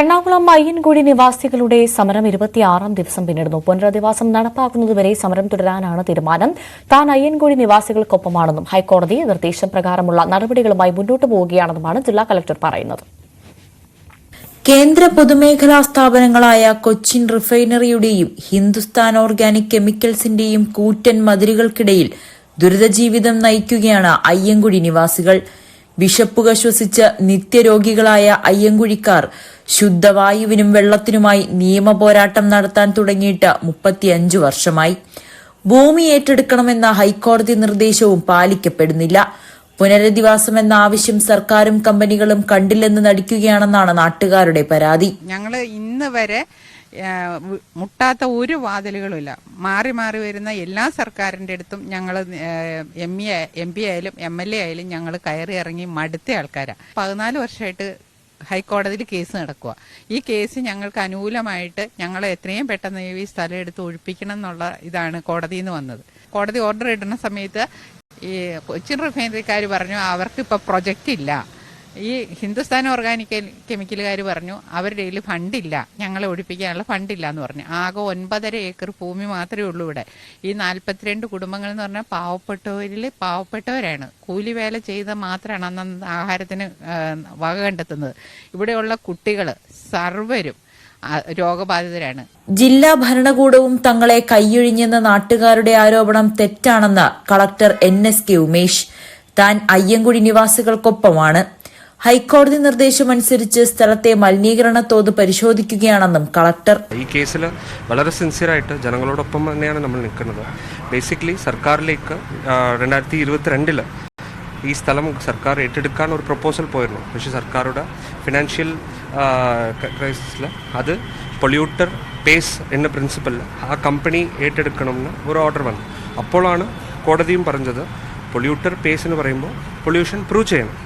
എറണാകുളം അയ്യൻകുടി നിവാസികളുടെ സമരം ഇരുപത്തിയാറാം ദിവസം പിന്നിടുന്നു. പുനരധിവാസം നടപ്പാക്കുന്നതുവരെ സമരം തുടരാനാണ് തീരുമാനം. താൻ അയ്യൻകുടി നിവാസികൾക്കൊപ്പമാണെന്നും ഹൈക്കോടതി നിർദ്ദേശപ്രകാരമുള്ള നടപടികളുമായി മുന്നോട്ടു പോവുകയാണെന്നുമാണ് ജില്ലാ കലക്ടർ പറയുന്നത്. കേന്ദ്ര പൊതുമേഖലാ സ്ഥാപനങ്ങളായ കൊച്ചിൻ റിഫൈനറിയുടെയും ഹിന്ദുസ്ഥാൻ ഓർഗാനിക് കെമിക്കൽസിന്റെയും കൂറ്റൻ മതിലുകൾക്കിടയിൽ ദുരിതജീവിതം നയിക്കുകയാണ് അയ്യങ്കുഴി നിവാസികൾ. വിഷപ്പുക ശ്വസിച്ച് നിത്യരോഗികളായ അയ്യങ്കുഴിക്കാർ ശുദ്ധവായുവിനും വെള്ളത്തിനുമായി നിയമപോരാട്ടം നടത്താൻ തുടങ്ങിയിട്ട് മുപ്പത്തിയഞ്ചു വർഷമായി. ഭൂമി ഏറ്റെടുക്കണമെന്ന ഹൈക്കോടതി നിർദ്ദേശവും പാലിക്കപ്പെടുന്നില്ല. പുനരധിവാസം എന്ന ആവശ്യം സർക്കാരും കമ്പനികളും കണ്ടില്ലെന്ന് നടിക്കുകയാണെന്നാണ് നാട്ടുകാരുടെ പരാതി. ഞങ്ങൾ ഇന്ന് വരെ മുട്ടാത്ത ഒരു വാതിലുകളുമില്ല. മാറി മാറി വരുന്ന എല്ലാ സർക്കാരിന്റെ അടുത്തും ഞങ്ങൾ എം ഇ എം പി ആയാലും എം എൽ എ ആയാലും ഞങ്ങൾ കയറി ഇറങ്ങി മടുത്ത ആൾക്കാരാണ് പതിനാല് വർഷമായിട്ട് ഹൈക്കോടതിയിൽ കേസ് നടക്കുക ഈ കേസ് ഞങ്ങൾക്ക് അനുകൂലമായിട്ട് ഞങ്ങൾ എത്രയും പെട്ടെന്ന് ഈ സ്ഥലം എടുത്ത് ഒഴിപ്പിക്കണം എന്നുള്ള ഇതാണ് കോടതിയിൽ നിന്ന് വന്നത്. കോടതി ഓർഡർ ഇടുന്ന സമയത്ത് ഈ കൊച്ചിൻ റിഫൈനറിക്കാർ പറഞ്ഞു അവർക്ക് ഇപ്പോൾ പ്രൊജക്റ്റ് ഇല്ല. ഈ ഹിന്ദുസ്ഥാൻ ഓർഗാനിക് കെമിക്കലുകാർ പറഞ്ഞു അവരുടെ കയ്യിൽ ഫണ്ടില്ല. ഞങ്ങളെ ഒഴിപ്പിക്കാനുള്ള ഫണ്ടില്ല എന്ന് പറഞ്ഞു. ആകെ ഒൻപതര ഏക്കർ ഭൂമി മാത്രമേ ഉള്ളൂ ഇവിടെ. ഈ നാൽപ്പത്തിരണ്ട് കുടുംബങ്ങൾ എന്ന് പറഞ്ഞാൽ പാവപ്പെട്ടവരിൽ പാവപ്പെട്ടവരാണ്. കൂലി വേല ചെയ്ത മാത്രമാണ് അന്ന് ആഹാരത്തിന് വക കണ്ടെത്തുന്നത്. ഇവിടെയുള്ള കുട്ടികൾ സർവരും രോഗബാധിതരാണ്. ജില്ലാ ഭരണകൂടവും തങ്ങളെ കൈയൊഴിഞ്ഞെന്ന നാട്ടുകാരുടെ ആരോപണം തെറ്റാണെന്ന് collector N S K Umesh. താൻ അയ്യങ്കുഴി നിവാസികൾക്കൊപ്പമാണ്. ഹൈക്കോടതി നിർദ്ദേശമനുസരിച്ച് സ്ഥലത്തെ മലിനീകരണ തോത് പരിശോധിക്കുകയാണെന്നും കളക്ടർ. ഈ കേസിൽ വളരെ സിൻസിയറായിട്ട് ജനങ്ങളോടൊപ്പം തന്നെയാണ് നമ്മൾ നിൽക്കുന്നത്. ബേസിക്കലി സർക്കാരിലേക്ക് രണ്ടായിരത്തി ഇരുപത്തിരണ്ടിൽ ഈ സ്ഥലം സർക്കാർ ഏറ്റെടുക്കാൻ ഒരു പ്രപ്പോസൽ പോയിരുന്നു. പക്ഷേ സർക്കാരുടെ ഫിനാൻഷ്യൽ ക്രൈസിസിൽ അത് പൊല്യൂട്ടർ പേസ് എന്ന പ്രിൻസിപ്പലിൽ ആ കമ്പനി ഏറ്റെടുക്കണമെന്ന് ഒരു ഓർഡർ വന്നു. അപ്പോഴാണ് കോടതിയും പറഞ്ഞത് പൊല്യൂട്ടർ പേസ് എന്ന് പറയുമ്പോൾ പൊല്യൂഷൻ പ്രൂവ് ചെയ്യണം.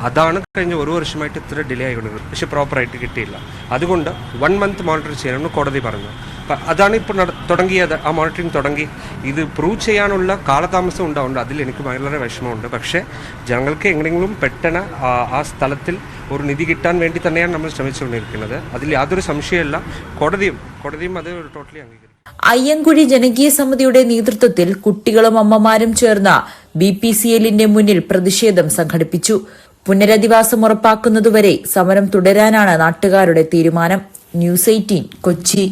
അതാണ് കഴിഞ്ഞ ഒരു വർഷമായിട്ട് ഇത്ര ഡിലേ ആയിക്കൊണ്ടിരുന്നത് പക്ഷേ പ്രോപ്പറായിട്ട് കിട്ടിയില്ല. അതുകൊണ്ട് വൺ മന്ത് മോണിറ്റർ ചെയ്യണമെന്ന് കോടതി പറഞ്ഞു അപ്പം അതാണ് ഇപ്പോൾ തുടങ്ങിയത്. ആ മോണിറ്ററിങ് തുടങ്ങി. ഇത് പ്രൂവ് ചെയ്യാനുള്ള കാലതാമസം ഉണ്ടാവുന്നുണ്ട്. അതിൽ എനിക്ക് വളരെ വിഷമമുണ്ട്. പക്ഷേ ജനങ്ങൾക്ക് എങ്ങനെയെങ്കിലും പെട്ടെന്ന് ആ സ്ഥലത്തിൽ ഒരു നിധി കിട്ടാൻ വേണ്ടി തന്നെയാണ് നമ്മൾ ശ്രമിച്ചുകൊണ്ടിരിക്കുന്നത്. അതിൽ യാതൊരു സംശയമില്ല കോടതിയും കോടതിയും അത് ടോട്ടലി അംഗീകരിക്കും. അയ്യങ്കുഴി ജനകീയ സമിതിയുടെ നേതൃത്വത്തിൽ കുട്ടികളും അമ്മമാരും ചേർന്ന ബി പി സി എല്ലിന്റെ മുന്നിൽ പ്രതിഷേധം സംഘടിപ്പിച്ചു. പുനരധിവാസം ഉറപ്പാക്കുന്നതുവരെ സമരം തുടരാനാണ് നാട്ടുകാരുടെ തീരുമാനം. News eighteen Kochi.